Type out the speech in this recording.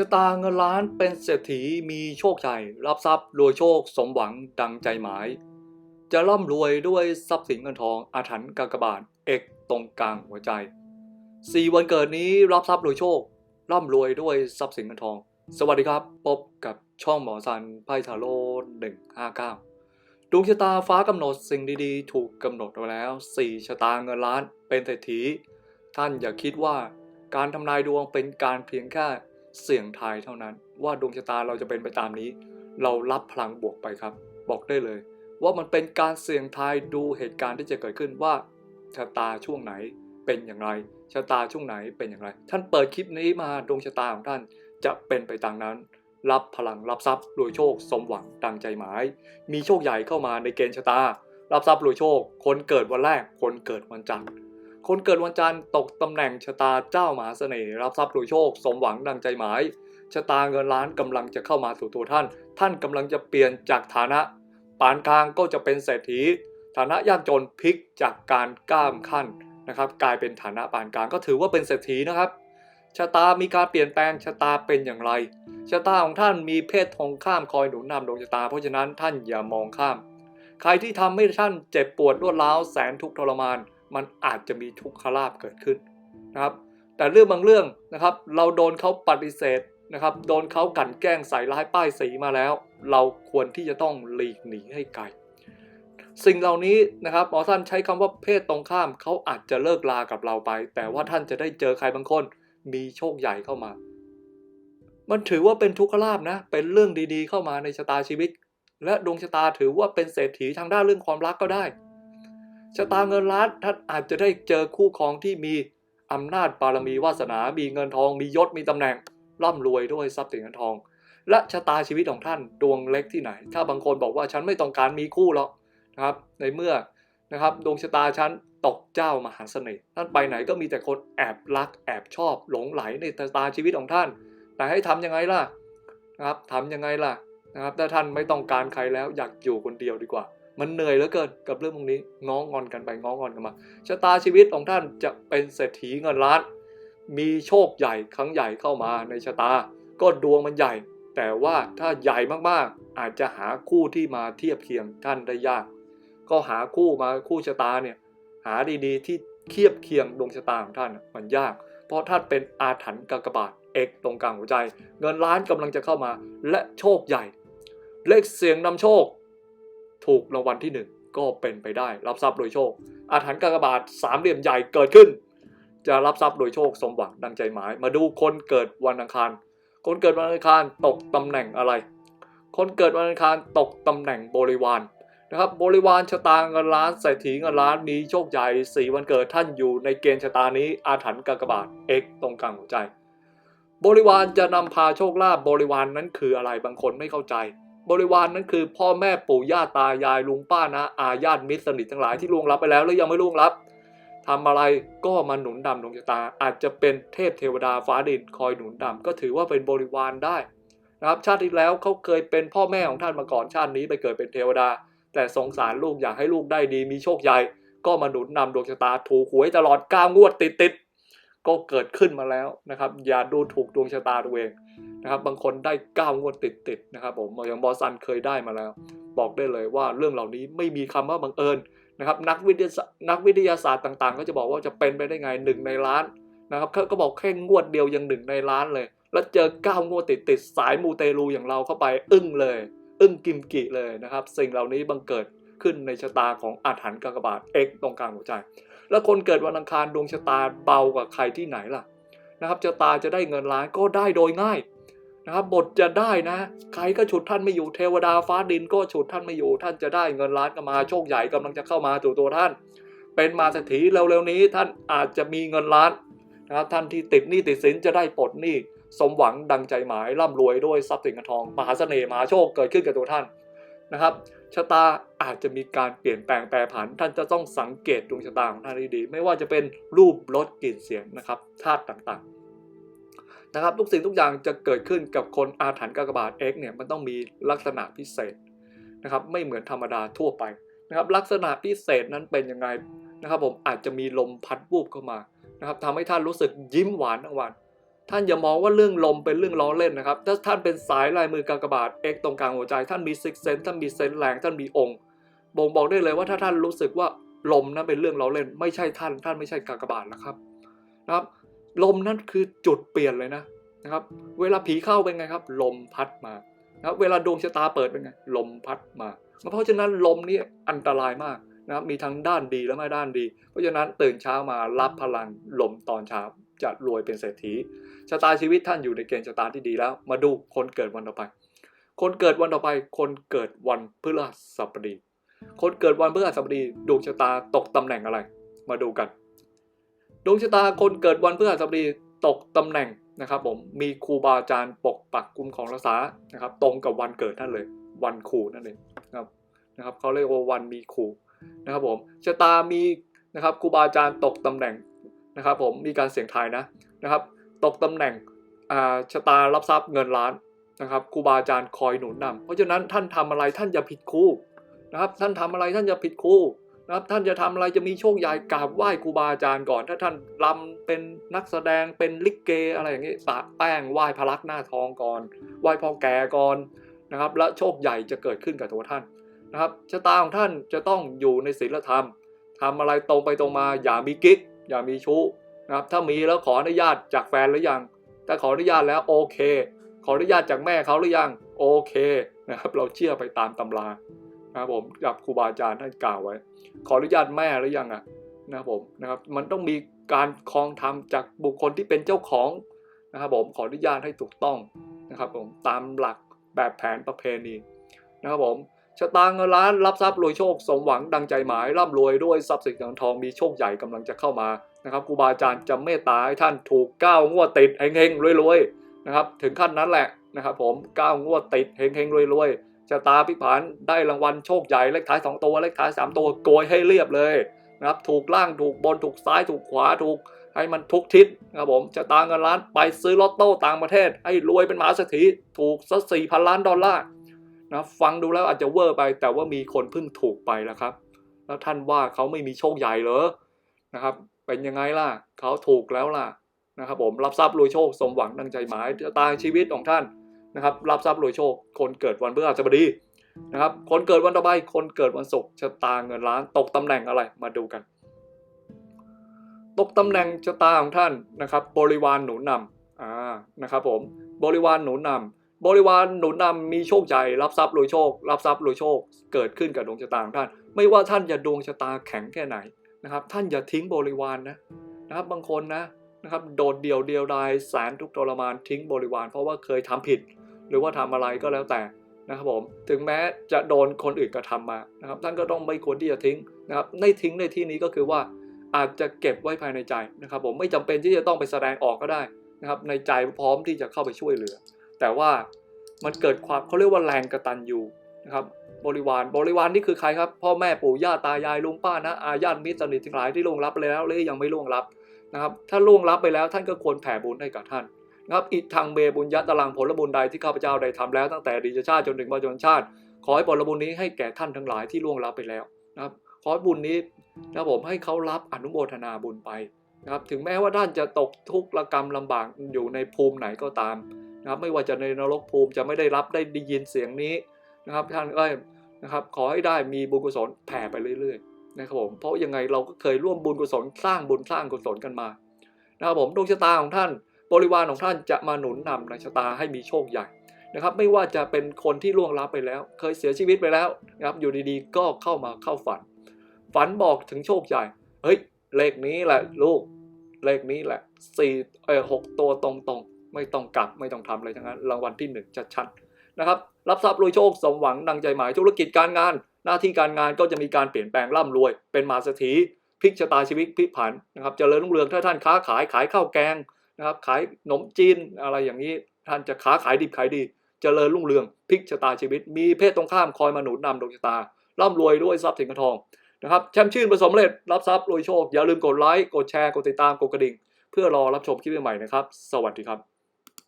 ชะตาเงินล้านเป็นเศรษฐีมีโชคชัย รับทรัพย์รวยโชคสมหวังดังใจหมาย จะร่ำรวยด้วยทรัพย์สินเงินทองอาถรรพ์กากบาทเอกตรงกลางหัวใจสี่วันเกิดนี้รับทรัพย์รวยโชค ร่ำรวยด้วยทรัพย์สินเงินทอง สวัสดีครับพบกับช่องหมอซันไพ่ทาโร่หนึ่งห้าเก้าดวงชะตาฟ้ากำหนดสิ่งดีๆ ถูกกำหนดไว้แล้วสี่ชะตาเงินล้านเป็นเศรษฐี ท่านอย่าคิดว่าการทำนายดวงเป็นการเพียงแค่ เสี่ยงทายเท่านั้น ว่าดวงชะตาเราจะเป็นไปตามนี้ เรารับพลังบวกไปครับ บอกได้เลย ว่ามันเป็นการเสี่ยงทายดูเหตุการณ์ที่จะเกิดขึ้นว่าชะตาช่วงไหนเป็นอย่างไรชะตาช่วงไหนเป็นอย่างไร ท่านเปิดคลิปนี้มาดวงชะตาของท่านจะเป็นไปตามนั้น รับพลังรับทรัพย์รวยโชค สมหวังดังใจหมาย มีโชคใหญ่เข้ามาในเกณฑ์ชะตา รับทรัพย์รวยโชค คนเกิดวันแรก คนเกิดวันจันทร์ คนเกิดวันจันทร์ตกตำแหน่งชะตาเจ้ามหาเสน่ห์รับทรัพย์รวยโชค สมหวังดังใจหมาย ชะตาเงินล้านกำลังจะเข้ามาสู่ตัวท่าน ท่านกำลังจะเปลี่ยนจากฐานะ ปานกลางก็จะเป็นเศรษฐี ฐานะยากจนพลิกจากการก้ามขั้นนะครับกลายเป็นฐานะปานกลางก็ถือว่าเป็นเศรษฐีนะครับชะตามีการเปลี่ยนแปลงชะตาเป็นอย่างไร ชะตาของท่านมีเพศตรงข้ามคอยหนุนนำดวงชะตา เพราะฉะนั้นท่านอย่ามองข้าม ใครที่ทำให้ท่านเจ็บปวดรวดร้าวแสนทุกข์ทรมาน มันอาจจะมีทุกขลาภเกิดขึ้นนะครับ แต่เรื่องบางเรื่องนะครับ เราโดนเขาปฏิเสธนะครับ โดนเขากั่นแกล้งใส่ร้ายป้ายสีมาแล้ว เราควรที่จะต้องหลีกหนีให้ไกลสิ่งเหล่านี้นะครับหมอท่านใช้คำว่าเพศตรงข้ามเขาอาจจะเลิกลากับเราไป แต่ว่าท่านจะได้เจอใครบางคนมีโชคใหญ่เข้ามา มันถือว่าเป็นทุกขลาภนะ เป็นเรื่องดีๆ เข้ามาในชะตาชีวิต และดวงชะตาถือว่าเป็นเศรษฐีทางด้านเรื่องความรักก็ได้ ชะตาเงินล้านท่านอาจจะได้เจอคู่ครองที่มีอำนาจบารมีวาสนา มีเงินทอง มียศ มีตำแหน่ง ร่ำรวยด้วยทรัพย์สินเงินทอง และชะตาชีวิตของท่านดวงเล็กที่ไหน ถ้าบางคนบอกว่าฉันไม่ต้องการมีคู่หรอกนะครับ ในเมื่อนะครับดวงชะตาฉันตกเจ้ามหาเสน่ห์ท่านไปไหนก็มีแต่คนแอบรัก แอบชอบ หลงไหลในชะตาชีวิตของท่าน แต่ให้ทำยังไงล่ะนะครับทำยังไงล่ะนะครับถ้าท่านไม่ต้องการใครแล้วอยากอยู่คนเดียวดีกว่า มันเหนื่อยเหลือเกินกับเรื่องพวกนี้ง้องอนกันไปง้องอนกันมาชะตาชีวิตของท่านจะเป็นเศรษฐีเงินล้าน มีโชคใหญ่ครั้งใหญ่เข้ามาในชะตา ก็ดวงมันใหญ่ แต่ว่าถ้าใหญ่มากๆ อาจจะหาคู่ที่มาเทียบเคียงท่านได้ยาก ก็หาคู่มาคู่ชะตาเนี่ยหาดีๆที่เทียบเคียงดวงชะตาของท่านมันยาก เพราะท่านเป็นอาถรรพ์กากบาทเอกตรงกลางหัวใจ เงินล้านกำลังจะเข้ามาและโชคใหญ่ เลขเสียงนำโชค ถูกรางวัลที่หนึ่งก็เป็นไปได้ รับทรัพย์โดยโชค อาถรรพ์กากบาทสามเหลี่ยมใหญ่เกิดขึ้น จะรับทรัพย์โดยโชคสมหวังดังใจหมาย มาดูคนเกิดวันอังคาร คนเกิดวันอังคารตกตำแหน่งอะไร คนเกิดวันอังคารตกตำแหน่งบริวารนะครับบริวารชะตาเงินล้านเศรษฐีเงินล้านมีโชคใหญ่สี่วันเกิดท่านอยู่ในเกณฑ์ชะตานี้อาถรรพ์กากบาทเอกตรงกลางหัวใจ บริวารจะนำพาโชคลาภบริวารนนั้นคืออะไรบางคนไม่เข้าใจ บริวารนนั้นคือ พ่อแม่ปู่ย่าตายายลุงป้านะอาญาติมิตรสนิททั้งหลายที่ล่วงลับไปแล้วแล้วยังไม่ล่วงลับทำอะไรก็มาหนุนดำดวงชะตา อาจจะเป็นเทพเทวดาฟ้าดินคอยหนุนดำก็ถือว่าเป็นบริวารได้นะครับชาติที่แล้วเขาเคยเป็นพ่อแม่ของท่านมาก่อนชาตินี้ไปเกิดเป็นเทวดา แต่สงสารลูกอยากให้ลูกได้ดีมีโชคใหญ่ ก็มาหนุนนำดวงชะตาถูกหวยตลอดก้างวดติดติดๆ ก็เกิดขึ้นมาแล้วนะครับ อย่าดูถูกดวงชะตาตัวเองนะครับ บางคนได้ก้างวดติดติดๆนะครับผมอย่างบอสันเคยได้มาแล้ว บอกได้เลยว่าเรื่องเหล่านี้ไม่มีคำว่าบังเอิญนะครับนักวิทยาศาสตร์นักวิทยาศาสตร์ต่างๆ ก็จะบอกว่าจะเป็นไปได้ไงหนึ่งในล้านนะครับเขาก็บอกแค่งวดเดียวยังหนึ่งในล้านเลย แล้วเจอเก้างวดติดติดๆสายมูเตลูอย่างเราเข้าไป อึ้งเลย อึ้งกิมกิเลยนะครับ สิ่งเหล่านี้บังเกิดขึ้นในชะตาของอาถรรพ์กากบาทเอกตรงกลางหัวใจ แล้วคนเกิดวันอังคารดวงชะตาเบากว่าใครที่ไหนล่ะนะครับชะตาจะได้เงินล้านก็ได้โดยง่ายนะครับบทจะได้นะ ใครก็ฉุดท่านไม่อยู่เทวดาฟ้าดินก็ฉุดท่านไม่อยู่ ท่านจะได้เงินล้านก็มาโชคใหญ่กำลังจะเข้ามาสู่ตัวท่าน เป็นมาเศรษฐีเร็วๆนี้ท่านอาจจะมีเงินล้านนะครับท่านที่ติดหนี้ติดสินจะได้ปลดหนี้สมหวังดังใจหมายร่ำรวยด้วยทรัพย์สินเงินทอง มหาเสน่ห์มหาโชคเกิดขึ้นกับตัวท่าน นะครับชะตาอาจจะมีการเปลี่ยนแปลงแปรผัน ท่านจะต้องสังเกตดวงชะตาของท่านให้ดี ไม่ว่าจะเป็นรูปรสกลิ่นเสียงนะครับธาตุต่างๆนะครับทุกสิ่งทุกอย่างจะเกิดขึ้นกับคนอาถรรพ์กากบาท X เนี่ยมันต้องมีลักษณะพิเศษนะครับไม่เหมือนธรรมดาทั่วไปนะครับลักษณะพิเศษนั้นเป็นยังไงนะครับผมอาจจะมีลมพัดวูบเข้ามานะครับทำให้ท่านรู้สึกยิ้มหวานทั้งวัน ท่านอย่ามองว่าเรื่องลมเป็นเรื่องล้อเล่นนะครับ ถ้าท่านเป็นสายลายมือกากบาท X ตรงกลางหัวใจ ท่านมีซิกเซนท่านมีเซนแรงท่านมีองค์ บ่งบอกได้เลยว่าถ้าท่านรู้สึกว่าลมนั้นเป็นเรื่องล้อเล่น ไม่ใช่ท่าน ท่านไม่ใช่กากบาทนะครับนะครับ ลมนั้นคือจุดเปลี่ยนเลยนะนะครับ เวลาผีเข้าเป็นไงครับ ลมพัดมานะครับเวลาดวงชะตาเปิดเป็นไงลมพัดมา เพราะฉะนั้นลมนี่อันตรายมากนะครับมีทั้งด้านดีและไม่ด้านดี เพราะฉะนั้นตื่นเช้ามารับพลังลมตอนเช้า จะรวยเป็นเศรษฐีชะตาชีวิตท่านอยู่ในเกณฑ์ชะตาที่ดีแล้ว มาดูคนเกิดวันต่อไป คนเกิดวันต่อไป คนเกิดวันพฤหัสบดี คนเกิดวันพฤหัสบดีดวงชะตาตกตำแหน่งอะไร มาดูกัน ดวงชะตาคนเกิดวันพฤหัสบดีตกตำแหน่งนะครับผมมีครูบาอาจารย์ปกปักกุมของรักษานะครับ ตรงกับวันเกิดท่านเลย วันครูนั่นเองนะครับนะครับเขาเรียกว่าวันมีครูนะครับผมชะตามีนะครับครูบาอาจารย์ตกตำแหน่ง นะครับผมมีการเสี่ยงทายนะนะครับ ตกตำแหน่งชะตารับทรัพย์เงินล้านนะครับครูบาอาจารย์คอยหนุนนำเพราะฉะนั้นท่านทำอะไรท่านอย่าผิดครูนะครับ ท่านทำอะไรท่านอย่าผิดครูนะครับท่านจะทำอะไรจะมีโชคใหญ่กราบไหว้ครูบาอาจารย์ก่อน ถ้าท่านรำเป็นนักแสดงเป็นลิเกอะไรอย่างนี้ปะแป้งไหว้พระลักษณ์หน้าทองก่อน ไหว้พ่อแก่ก่อนนะครับ และโชคใหญ่จะเกิดขึ้นกับตัวท่านนะครับชะตาของท่านจะต้องอยู่ในศีลธรรมทำอะไรตรงไปตรงมาอย่ามีกิ๊ก อย่ามีชู้นะครับถ้ามีแล้วขออนุญาตจากแฟนหรือยัง ถ้าขออนุญาตแล้วโอเค ขออนุญาตจากแม่เขาหรือยังโอเคนะครับเราเชื่อไปตามตำรานะครับผมกับครูบาอาจารย์ท่านกล่าวไว้ ขออนุญาตแม่หรือยังอะนะครับผมนะครับมันต้องมีการครองธรรมจากบุคคลที่เป็นเจ้าของนะครับผมขออนุญาตให้ถูกต้องนะครับผมตามหลักแบบแผนประเพณีนะครับผม ชะตาเงินล้านรับทรัพย์รวยโชคสมหวังดังใจหมายร่ำรวยด้วยทรัพย์สินเงินทองมีโชคใหญ่กำลังจะเข้ามานะครับครูบาอาจารย์จะเมตตาให้ท่านถูกก้าวงวดติดเฮงๆรวยๆนะครับถึงขั้นนั้นแหละนะครับผมก้าวงวดติดเฮงๆรวยๆชะตาพิผานได้รางวัลโชคใหญ่เลขท้าย2ตัวเลขท้าย3ตัวโกยให้เรียบเลยนะครับถูกล่างถูกบนถูกซ้ายถูกขวาถูกให้มันทุกทิศนะครับผมชะตาเงินล้านไปซื้อลอตโต้ต่างประเทศ ให้รวยเป็นมหาเศรษฐีถูกสักสี่พันล้านดอลลาร์ นะฟังดูแล้วอาจจะเวอร์ไป แต่ว่ามีคนเพิ่งถูกไปแล้วครับ แล้วท่านว่าเขาไม่มีโชคใหญ่เหรอนะครับ เป็นยังไงล่ะเขาถูกแล้วล่ะนะครับ ผมรับทรัพย์รวยโชคสมหวังดังใจหมายชะตาชีวิตของท่านนะครับ รับทรัพย์รวยโชค คนเกิดวันพฤหัสบดีนะครับ คนเกิดวันต่อไปคนเกิดวันศุกร์ชะตาเงินล้านตกตำแหน่งอะไรมาดูกัน ตกตำแหน่งชะตาของท่านนะครับ บริวารหนุนนำอ่านะครับ ผมบริวารหนุนนำ บริวารหนุนนำมีโชคใหญ่รับทรัพย์รวยโชค รับทรัพย์รวยโชค เกิดขึ้นกับดวงชะตาของท่าน ไม่ว่าท่านจะดวงชะตาแข็งแค่ไหนนะครับ ท่านอย่าทิ้งบริวารนนะนะครับบางคนนะนะครับโดดเดี่ยวเดียวดายแสนทุกทรมานทิ้งบริวาร เพราะว่าเคยทำผิด หรือว่าทำอะไรก็แล้วแต่นะครับผมถึงแม้จะโดนคนอื่นกระทำมานะครับท่านก็ต้องไม่ควรที่จะทิ้งนะครับในทิ้งในที่นี้ก็คือว่าอาจจะเก็บไว้ภายในใจนะครับผมไม่จำเป็นที่จะต้องไปแสดงออกก็ได้นะครับในใจพร้อมที่จะเข้าไปช่วยเหลือ แต่ว่ามันเกิดความเขาเรียกว่าแรงกระตันอยู่นะครับบริวารบริวารนี่คือใครครับ พ่อแม่ปู่ย่าตายายลุงป้านะอาญาติมิตรสนิททั้งหลายที่ล่วงลับไปแล้วหรือยังไม่ล่วงลับนะครับ ถ้าล่วงลับไปแล้วท่านก็ควรแผ่บุญให้กับท่านนะครับอิทังเบบุญยัตลังผลบุญใดที่ข้าพเจ้าได้ทำแล้วตั้งแต่ดีชาติจนถึงปัจจุบันชาติ ขอให้ผลบุญนี้ให้แก่ท่านทั้งหลายที่ล่วงลับไปแล้วนะครับ ขอให้บุญนี้นะผมให้เขารับอนุโมทนาบุญไปนะครับ ถึงแม้ว่าท่านจะตกทุกข์ระกรรมลำบากอยู่ในภูมิไหนก็ตาม นะครับไม่ว่าจะในนรกภูมิจะไม่ได้รับได้ได้ยินเสียงนี้นะครับท่านก็นะครับขอให้ได้มีบุญกุศลแผ่ไปเรื่อยๆนะครับผมเพราะยังไงเราก็เคยร่วมบุญกุศลสร้างบุญสร้างกุศลกันมานะครับผมดวงชะตาของท่านบริวารของท่านจะมาหนุนนำในชะตาให้มีโชคใหญ่นะครับไม่ว่าจะเป็นคนที่ล่วงลับไปแล้ว เคยเสียชีวิตไปแล้วนะครับอยู่ดีๆ ก็เข้ามาเข้าฝัน ฝันบอกถึงโชคใหญ่เฮ้ยเลขนี้แหละลูกเลขนี้แหละสี่เออหกตัวตรงๆ ไม่ต้องกลับไม่ต้องทำอะไรทั้งนั้นรางวัลที่หนึ่งชัดๆนะครับรับทรัพย์รวยโชคสมหวังดังใจหมายธุรกิจการงาน หน้าที่การงานก็จะมีการเปลี่ยนแปลงร่ำรวย เป็นมาเศรษฐีพลิกชะตาชีวิตพลิกผันนะครับเจริญรุ่งเรืองถ้าท่านค้าขายขายข้าวแกงนะครับขายขนมจีนอะไรอย่างนี้ท่านจะค้าขายดิบขายดีเจริญรุ่งเรืองพลิกชะตาชีวิต มีเพศตรงข้ามคอยมาหนุนนำดวงชะตาร่ำรวยด้วยทรัพย์สินเงินทองนะครับแชมป์ชื่นผสมเร็จรับทรัพย์รวยโชคอย่าลืมกดไลค์กดแชร์กดติดตามกดกระดิ่ง เพื่อรอรับชมคลิปใหม่นะครับ สวัสดีครับ